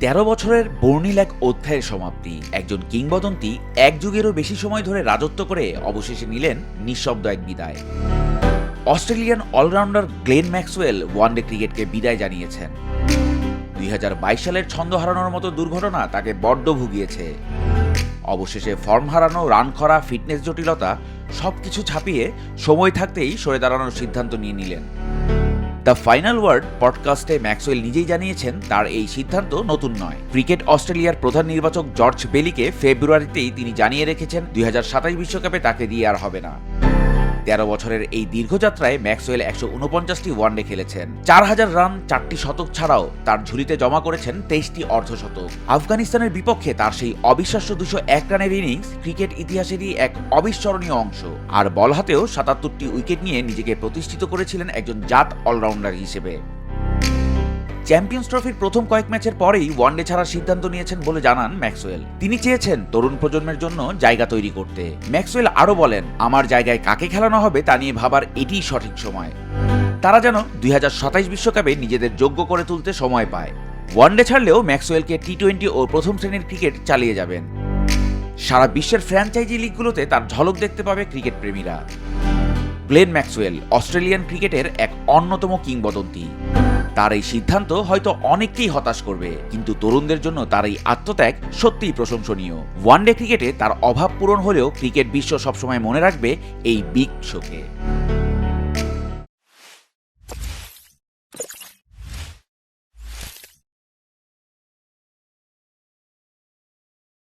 তেরো বছরের বর্ণিল এক অধ্যায়ের সমাপ্তি। একজন কিংবদন্তি এক যুগেরও বেশি সময় ধরে রাজত্ব করে অবশেষে নিলেন নিঃশব্দ এক বিদায়। Australian allrounder Glenn Maxwell one day ক্রিকেটকে বিদায় জানিয়েছেন। দুই হাজার বাইশ সালের ছন্দ হারানোর মতো দুর্ঘটনা তাকে বড্ড ভুগিয়েছে। অবশেষে ফর্ম হারানো, রান করা, ফিটনেস জটিলতা সবকিছু ছাপিয়ে সময় থাকতেই সরে দাঁড়ানোর সিদ্ধান্ত নিয়ে নিলেন। দ্য ফাইনাল ওয়ার্ড পডকাস্টে ম্যাক্সওয়েল নিজেই জানিয়েছেন তার এই সিদ্ধান্ত নতুন নয়। ক্রিকেট অস্ট্রেলিয়ার প্রধান নির্বাচক জর্জ বেলিকে ফেব্রুয়ারিতেই তিনি জানিয়ে রেখেছেন, দুই বিশ্বকাপে তাকে দিয়ে আর হবে না। তেরো বছরের এই দীর্ঘযাত্রায় ম্যাক্সওয়েল একশো উনপঞ্চাশটি ওয়ানডে খেলেছেন। চার হাজার রান, চারটি শতক ছাড়াও তার ঝুলিতে জমা করেছেন তেইশটি অর্ধশতক। আফগানিস্তানের বিপক্ষে তার সেই অবিশ্বাস্য দুশো এক রানের ইনিংস ক্রিকেট ইতিহাসেরই এক অবিস্মরণীয় অংশ। আর বল হাতেও সাতাত্তরটি উইকেট নিয়ে নিজেকে প্রতিষ্ঠিত করেছিলেন একজন জাত অলরাউন্ডার হিসেবে। চ্যাম্পিয়ন্স ট্রফির প্রথম কয়েক ম্যাচের পরেই ওয়ানডে ছাড়ার সিদ্ধান্ত নিয়েছেন বলে জানান ম্যাক্সওয়েল। তিনি চেয়েছেন তরুণ প্রজন্মের জন্য জায়গা তৈরি করতে। ম্যাক্সওয়েল আরও বলেন, আমার জায়গায় কাকে খেলানো হবে তা নিয়ে ভাবার এটিই সঠিক সময়। তারা যেন দুই বিশ্বকাপে নিজেদের যোগ্য করে তুলতে সময় পায়। ওয়ানডে ছাড়লেও ম্যাক্সওয়েলকে টি টোয়েন্টি ও প্রথম শ্রেণির ক্রিকেট চালিয়ে যাবেন। সারা বিশ্বের ফ্র্যাঞ্চাইজি লিগগুলোতে তার ঝলক দেখতে পাবে ক্রিকেট প্রেমীরা। গ্লেন ম্যাক্সওয়েল, অস্ট্রেলিয়ান ক্রিকেটের এক অন্যতম কিংবদন্তি। তার এই সিদ্ধান্ত হয়তো অনেককেই হতাশ করবে, কিন্তু তরুণদের জন্য তার এই আত্মত্যাগ সত্যিই প্রশংসনীয়। ওয়ানডে ক্রিকেটে তার অভাব পূরণ হলেও ক্রিকেট বিশ্ব সবসময় মনে রাখবে এই বিগ শোকে।